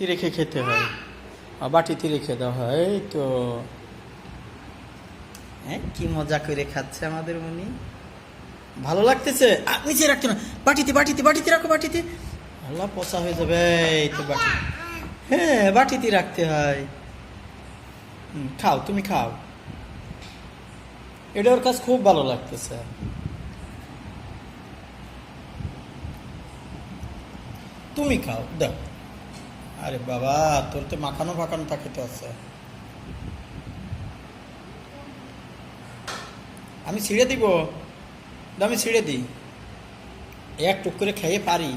বাটিতে রেখে খেতে হয়। বাটিতে রেখে দেওয়া হয় তো। হ্যাঁ কি মজা করে খাচ্ছে আমাদের মনি। ভালো লাগতেছে? নিচে রাখতে না বাটিতে বাটিতে বাটিতে রাখো, বাটিতে। আল্লাহ পচা হয়ে যাবে। তো বাটি। হ্যাঁ বাটিতে রাখতে হয়। খাও, তুমি খাও। এটা ওর কাছে খুব ভালো লাগতেছে। তুমি খাও, দাও। আরে বাবা, তোর তো মাখানো ফাখানো থাকে তো আছে আমি ছিঁড়ে দিব। আমি ছিঁড়ে দিই। এক টুক করে খেয়ে পারি।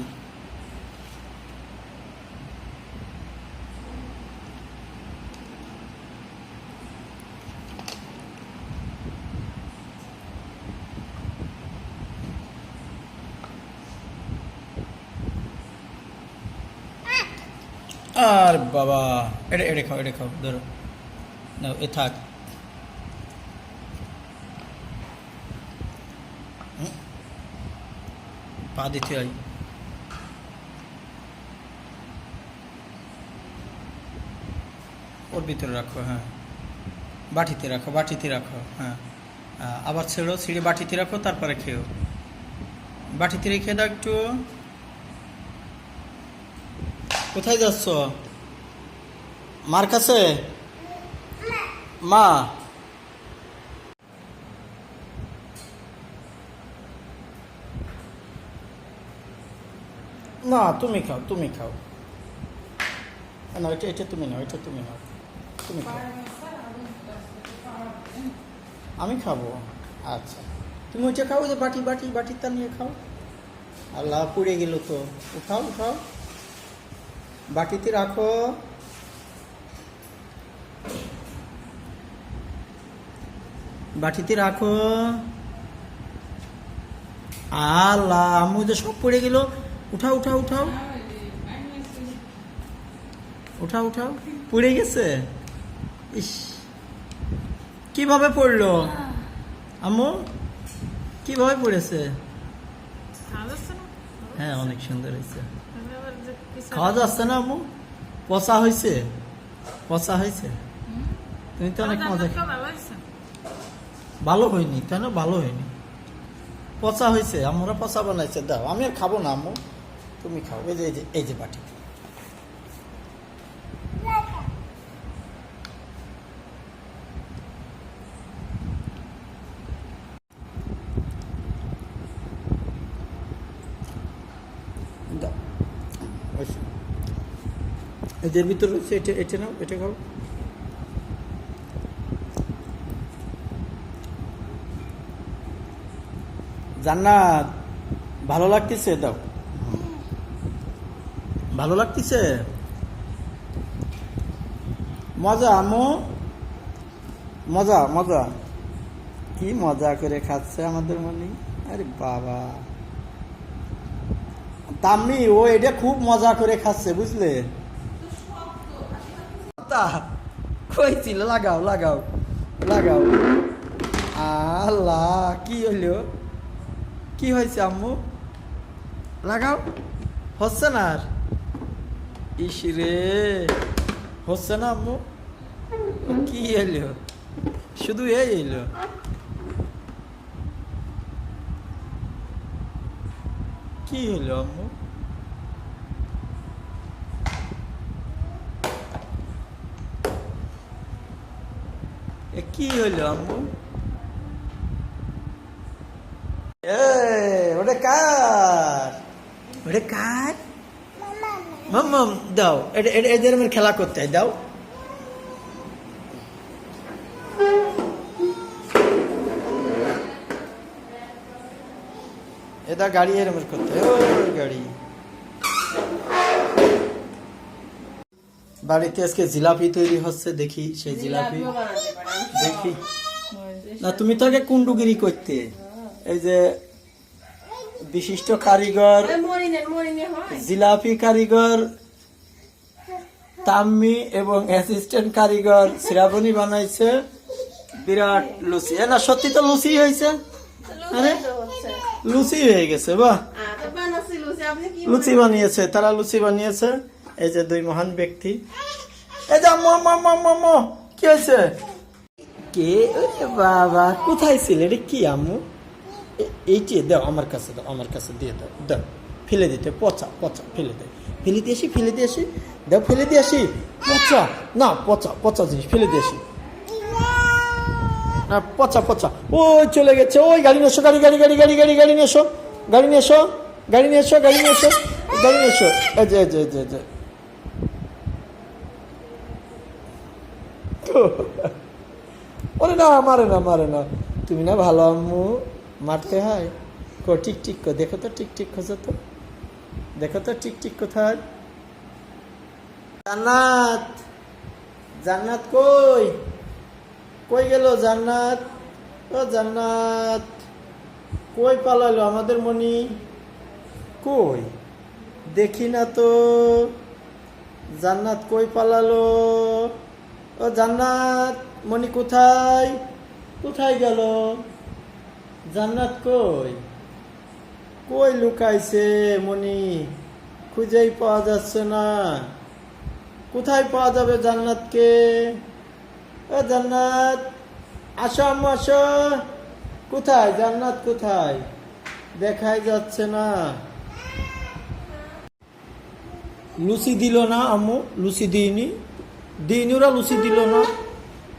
আর বাবা, এটা এটা খাও এটা খাও, ধরো। না এ থাক। পা দিতে হয়। ওর ভিতরে রাখো হ্যাঁ। বাটিতে রাখো বাটিতে রাখো হ্যাঁ। আবার ছেড়ো, ছিঁড়ে বাটিতে রাখো, তারপরে খেও। বাটিতে রেখে দাও একটু। কোথায় যাচ্ছ? মার কাছে? মা। না, তুমি খাও তুমি খাও। না এটা এটা তুমি নাও, এটা তুমি নাও। তুমি খাও। আমি খাব? আচ্ছা। তুমি ওইটা খাও যে বাটি বাটি, বাটিটা নিয়ে খাও। আল্লাহ পুড়ে গেল তো। উঠাও উঠাও বাটিতে রাখো। বাটিতে রাখো। আল্লাহ আমু যে সব পড়ে গেল। উঠাও উঠাও উঠাও। উঠাও উঠাও। পড়ে গেছে? ইস। কীভাবে পড়ল? আম্মু কীভাবে পড়েছে? হ্যাঁ অনেক সুন্দর হয়েছে। খাওয়া যাচ্ছে না আম্মু? পচা হয়েছে? পচা হয়েছে? তুমি তো অনেক মজা ভালো হয়নি তাই না? ভালো হয়নি। পচা হয়েছে আমরা পচা বানাইছে দাও। আমি আর খাব না আম্মু। তুমি খাও এই যে এই যে এই যে বাটি দাও ওই যে। এদের ভিতর রয়েছে, এটা এটা নাও, এটা খাও। জান্নাত, ভালো লাগতেছে? দাও। ভালো লাগতেছে? মজা আমু মজা মজা। কি মজা করে খাচ্ছে আমাদের মনে। আরে বাবা। তাম্মি, ও এটা খুব মজা করে খাচ্ছে, বুঝলে? তা কই ছিল লাগাও লাগাও লাগাও আল্লাহ কি হইল কি হয়েছে আম্মু লাগাও হচ্ছে না আর ইস রে হচ্ছে না আম্মু কি এলো শুধু এই এলো কি হলো আম্মু কি হলো আম্মু ওটা কার ওটা কার মাম মাম দাও এটা এদের আমার খেলা করতে দাও এটা গাড়ি এরম করতে ওই গাড়ি বাড়িতে আজকে জিলাপি তৈরি হচ্ছে দেখি সেই জিলাপি দেখি। না তুমি তো আগে কুন্ডুগিরি করতে। এই যে বিশিষ্ট কারিগর জিলাপি কারিগর তাম্মি এবং অ্যাসিস্ট্যান্ট কারিগর শ্রাবণী বানাইছে। বিরাট লুচি। এ না সত্যি তো লুচি হয়েছে? আরে? লুচি হয়ে গেছে বাহ। লুচি। বানিয়েছে তারা লুচি বানিয়েছে। এই যে দুই মহান ব্যক্তি। এই যে আম্মু আম্মু কি হয়েছে? কে? বাবা কোথায় ছিল? এটা কি আম্মু? এইটি দাও আমার কাছে দাও আমার কাছে দিয়ে দাও দাও ফেলে দিতে পচা পচা ফেলে দে। ফেলে দিয়ে আসি ফেলে দিয়ে আসি দাও ফেলে দিয়ে আসি পচা না পচা পচা জিনিস ফেলে দিয়ে আসি। না পচা পচা ওই চলে গেছে ওই গাড়ি নিয়ে এসো গাড়ি গাড়ি গাড়ি গাড়ি গাড়ি গাড়ি নিয়ে এসো গাড়ি নিয়ে এসো গাড়ি নিয়ে এসো গাড়ি নিয়ে এসো গাড়ি নিয়ে এসো এই যে এই যে এই যে, যে ওরে না, মারে না মারে না। তুমি না ভালো আম্মু, মারতে হয়। কো টিক টিক কো, দেখো তো টিক টিক খোঁজো তো। দেখো তো টিক টিক কোথায়। জান্নাত জান্নাত কই? কই গেল জান্নাত? ও জান্নাত, কই পালালো আমাদের মনি? কই? দেখি না তো। জান্নাত কই পালালো? ও জান্নাত মনি কোথায়? কোথায় গেল? জান্নাত কই? কই লুকাইছে মনি খুঁজেই পাওয়া যাচ্ছে না। কোথায় পাওয়া যাবে জান্নাতকে? ও জান্নাত, আসো আম্মু, আসো। কোথায়? জান্নাত কোথায়? দেখাই যাচ্ছে না। লুচি দিল না আম্মু? লুচি দিইনি। দিইনি ওরা লুচি দিল না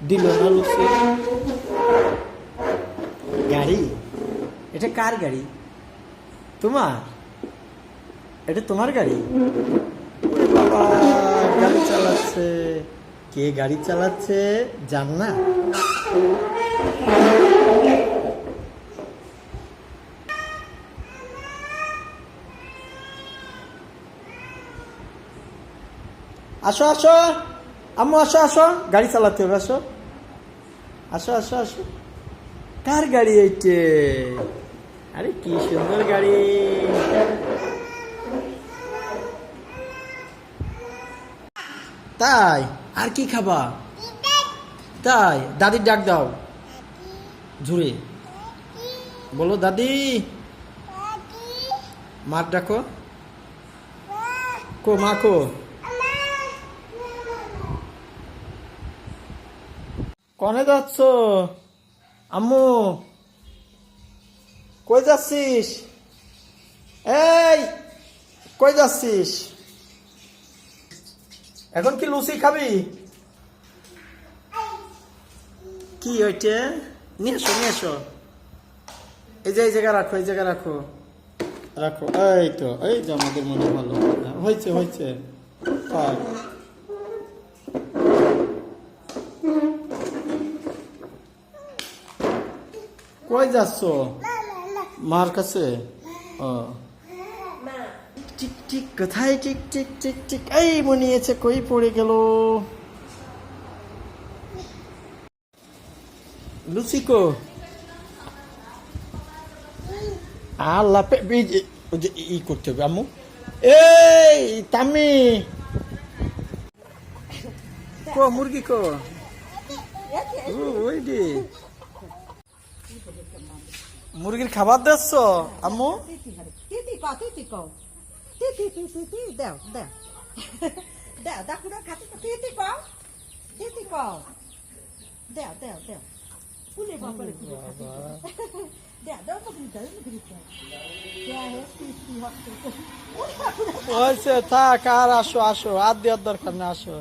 দিল না লুচি গাড়ি এটা কার গাড়ি তোমার এটা তোমার গাড়ি গাড়ি চালাচ্ছে কে গাড়ি চালাচ্ছে জান না আসো আসো আম্মু, আসো আসো। গাড়ি চালাতে হবে, আসো। আসো আসো আসো। কার গাড়ি এইটে? আরে, কি সুন্দর গাড়ি। তাই, আর কি খাবা? তাই, দাদির ডাক দাও। জুড়ে বলো, দাদি। মার ডাকো। কো, মা কো। কনে যাচ্ছ? আম্মু। কই যাচ্ছিস? এই, কই যাচ্ছিস? এখন কি লুচি খাবি? কি ওইটে নিয়ে এসো নিয়ে এসো। এই যে, এই জায়গা রাখো, এই জায়গা রাখো। রাখো। এই তো, এই যে আমাদের মনে ভালো। হয়েছে হয়েছে থাক। কই যাচ্ছ? মার কাছে? ও। টিক টিক কোথায়? টিক টিক টিক টিক। এই মনে আছে কই পড়ে গেল? লুচিকো আল্লাহ ই করতে হবে আম্মু। এই তামি কো মুরগি কো? ওই দি মুরগির খাবার দেছ আম্মু? থাক আর আসো আসো আর দেওয়ার দরকার না আসো।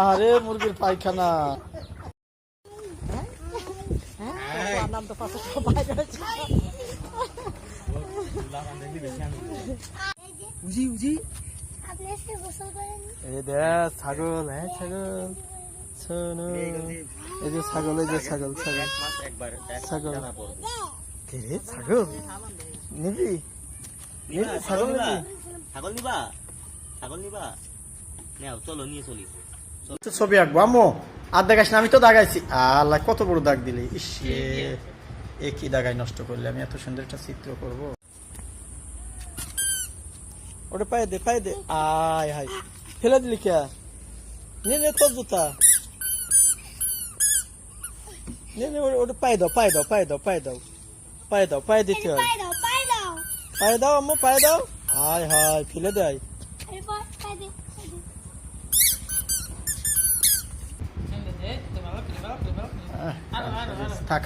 আরে মুরগির পায়খানা। O nome do passo trabalho. উজি উজি। এই দেখ ছাগল হ্যাঁ ছাগল। শোনো। এই যে ছাগল এই যে ছাগল ছাগল। ছাগল। কে রে ছাগল? নিবি? ছাগল নিবি? ছাগল নিবা? ছাগল নিবা? নেও চলো নিয়ে চলি। ছবি আঁকবো আম্মু। আর দেখাস না আমি তো দাগাইছি। আল্লাহ কত বড় দাগ দিলি। ইস রে, এ কি দাগাই নষ্ট করলে? আমি এত সুন্দর একটা চিত্র করব। ওটা পায়ে দে পায়ে দে। আয় হাই ফেলে দিলি কে? নে নে তোর জুতা। নে নে ওটা- ওটা পায়ে দাও পায়ে দাও পায়ে দাও পায়ে দাও। পায়ে দাও পায়ে দিতে হয়। পাই দাও পায়ে দাও আম্মু পায়ে দাও। হায় হায় ফেলে দেয় থাকা